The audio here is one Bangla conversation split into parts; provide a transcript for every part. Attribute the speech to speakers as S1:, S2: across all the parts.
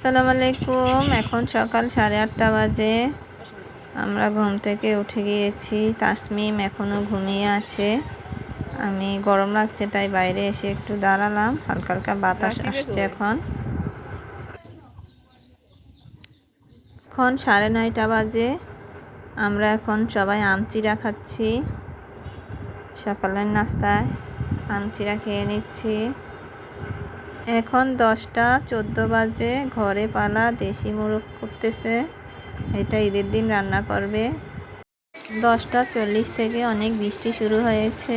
S1: আসসালামু আলাইকুম। এখন সকাল সাড়ে আটটা বাজে। আমরা ঘুম থেকে উঠে গিয়েছি। তাসমিম এখনও ঘুমিয়ে আছে। আমি গরম লাগছে তাই বাইরে এসে একটু দাঁড়ালাম। হালকা হালকা বাতাস আসছে এখন। এখন সাড়ে নয়টা বাজে। আমরা এখন সবাই আমচিরা খাচ্ছি। সকালের নাস্তায় আমচিরা খেয়ে নিচ্ছি। এখন দশটা চোদ্দ বাজে, ঘরে পালা, দেশি মোরগ করতেছে এটা ঈদের দিন রান্না করবে। দশটা চল্লিশ থেকে অনেক বৃষ্টি শুরু হয়েছে।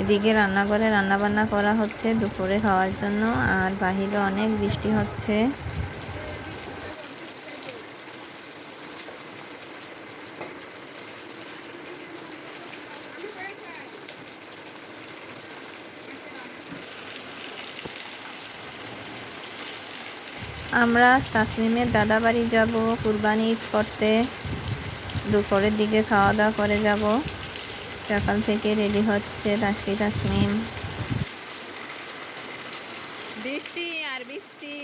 S1: এদিকে রান্নাঘরে রান্না বান্না করা হচ্ছে দুপুরে খাওয়ার জন্য, আর বাহিরে অনেক বৃষ্টি হচ্ছে। আমরা তাসলিমের দাদা বাড়ি যাব, কুরবানি ঈদ করতে। দুপুরের দিকে খাওয়া দাওয়া করে যাব। সকাল থেকে রেডি হচ্ছে তাসকি তাসলিম। বৃষ্টি আর বৃষ্টি।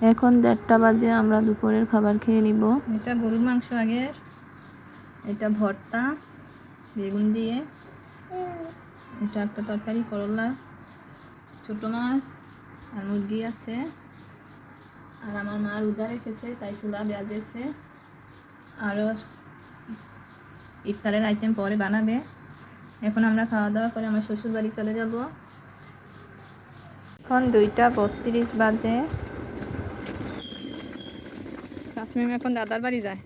S1: এখন দেড়টা বাজে, আমরা দুপুরের খাবার খেয়ে নিব। এটা গরুর মাংস আগের এটা ভর্তা, বেগুন দিয়ে, এটা একটা তরকারি, করলা, ছোট মাছ আর মুরগি আছে। আর আমার মা রোজা রেখেছে, তাই চুলা বেজেছে। আরও ইফতারের আইটেম পরে বানাবে। এখন আমরা খাওয়া দাওয়া করে আমার শ্বশুর বাড়ি চলে যাব। এখন দুইটা বত্রিশ বাজে। তাসমিম এখন দাদার বাড়ি যায়।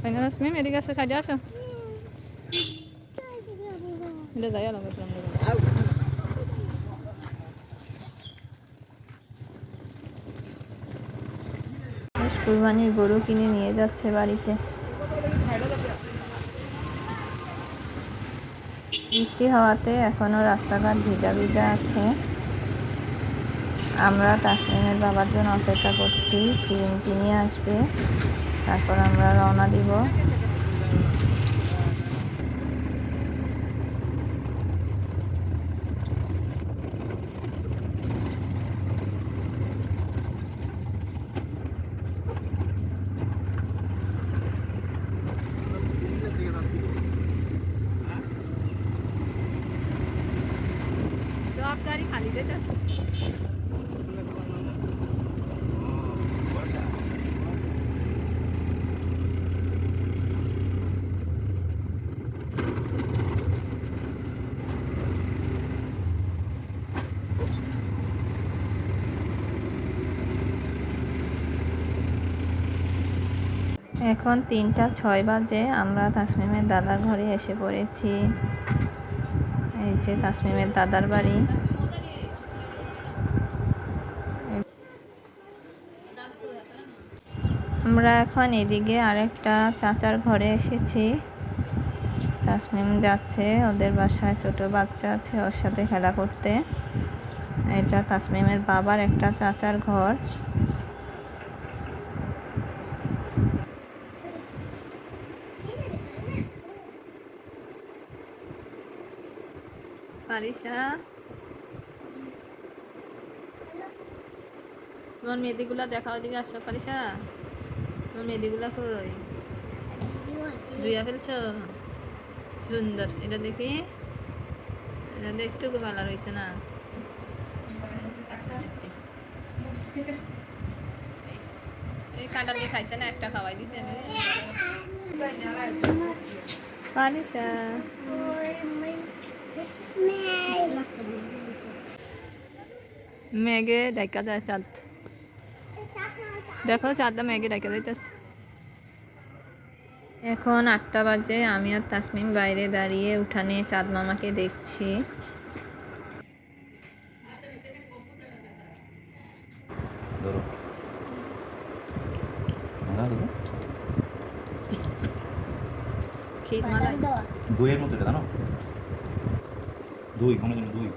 S1: তাই না তাসমিম? এদিকে আসো, সাইডে আসো। কুরবানির গরু কিনে নিয়ে যাচ্ছে বাড়িতে। বৃষ্টি হওয়াতে এখনও রাস্তাঘাট ভিজা ভিজা আছে। আমরা তাসমিমের বাবার জন্য অপেক্ষা করছি। সিএনজি নিয়ে আসবে। তারপর আমরা রওনা দিব। সব গাড়ি খালি যেতেছে। এখন তিনটা ছয় বাজে, আমরা তাসমিমের দাদার ঘরে এসে পড়েছি। এই যে তাসমিমের দাদার বাড়ি। আমরা এখন এদিকে আরেকটা চাচার ঘরে এসেছি। তাসমিম যাচ্ছে, ওদের বাসায় ছোট বাচ্চা আছে ওর সাথে খেলা করতে। এটা তাসমিমের বাবার একটা চাচার ঘর। পারিসা তোমার মেহেদিগুলা দেখাও দিকে আসো পারিসা মেহেদিগুলা কই? ধুইয়া ফেলছ? সুন্দর। এটা দেখি। এটা দেখ একটু কালার হয়েছে না? এই কাঁটা দিয়ে খাইছে না? একটা খাওয়াই দিছে। মেঘে ডাইকা যায় চাঁদ দেখো চাঁদটা মেঘে ডাইকা যাইতেছে এখন আটটা বাজে আমি আর তাসমিম বাইরে দাঁড়িয়ে উঠানে চাঁদ মামাকে দেখছি।
S2: দইয়ের মতো এটা জানো? দই জন্য দই।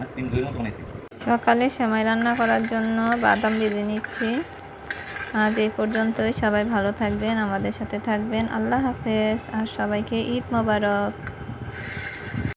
S2: আইসক্রিম দইয়ের মতো বানাইছি।
S1: সকালে সেমাই রান্না করার জন্য বাদাম ভেজে নিচ্ছি। আজ এই পর্যন্তই। সবাই ভালো থাকবেন, আমাদের সাথে থাকবেন। আল্লাহ হাফেজ। আর সবাইকে ঈদ মোবারক।